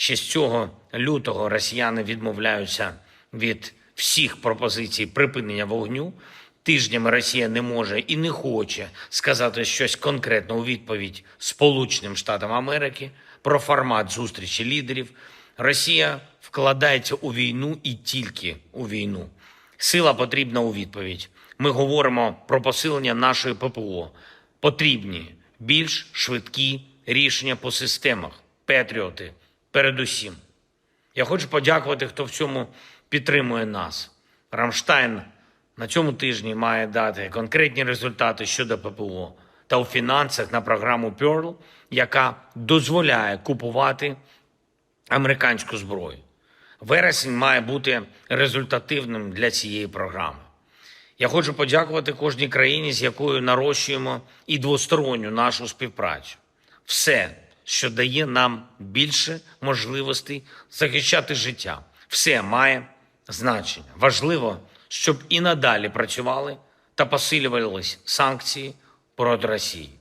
Ще з цього лютого росіяни відмовляються від всіх пропозицій припинення вогню. Тижнями Росія не може і не хоче сказати щось конкретне у відповідь Сполученим Штатам Америки про формат зустрічі лідерів. Росія вкладається у війну і тільки у війну. Сила потрібна у відповідь. Ми говоримо про посилення нашої ППО. Потрібні більш швидкі рішення по системах, патріоти, передусім. Я хочу подякувати, хто в цьому підтримує нас. Рамштайн на цьому тижні має дати конкретні результати щодо ППО та у фінансах на програму Pearl, яка дозволяє купувати американську зброю. Вересень має бути результативним для цієї програми. Я хочу подякувати кожній країні, з якою нарощуємо і двосторонню нашу співпрацю. Все, що дає нам більше можливостей захищати життя, все має значення. Важливо, щоб і надалі працювали та посилювались санкції проти Росії.